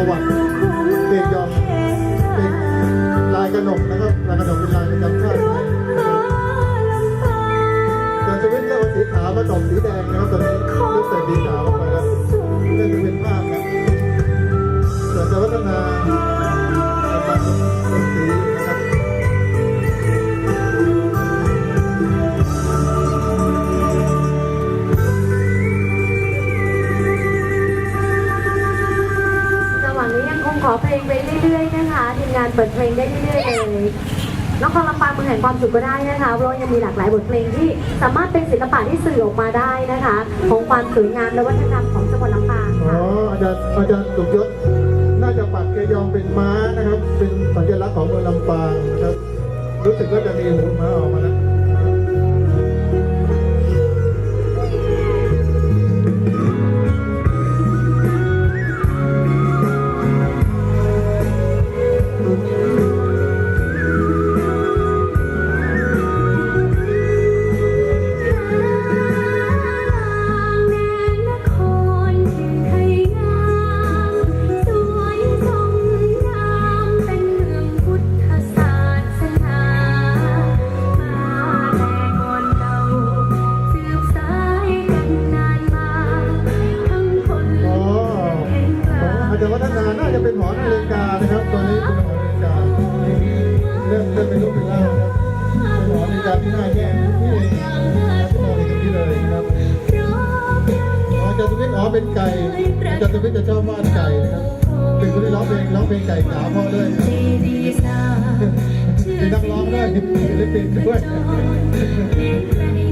ปวัติเด็กยอมเด็กลายกระหนกนะครับลายกระหนกเป็นลายประจำชาติแต่จะเป็นเรื่องสีขาวกระหนสีแดงนะครับตอนนี้เริ่มใส่สีขาวลงไปแล้วจะเป็นภาพนะแต่จะวัฒนา อเพลงไปเรื่อยๆนะคะทีมงานเปิดเพลงได้เรื่อยๆเลยนครลำปางเมืองแห่งความสุขก็ได้นะคะเพราะยังมีหลากหลายบทเพลงที่สามารถเป็นศิลปะที่สื่อออกมาได้นะคะ ของความสวยงามและวัฒนธรรมของจังหวัดลำปางอ๋อค่ะอาจารย์อาจารย์สุขยศน่าจะปักเกยองเป็นม้านะครับ เป็นสัญลักษณ์ของเมืองลำปางนะครับ รู้สึกว่าจะมีหูม้าออกมาแล้ว เป็นไก่อาจารย์สุวิทย์จะชอบวาดไก่นะครับเป็นคนที่ร้องเพลงร้องเพลงไก่ขาวเพราะด้วยครับดีดีสาเป็นนักร้องด้วยเป็นศิลปินด้วยเห็นใครได้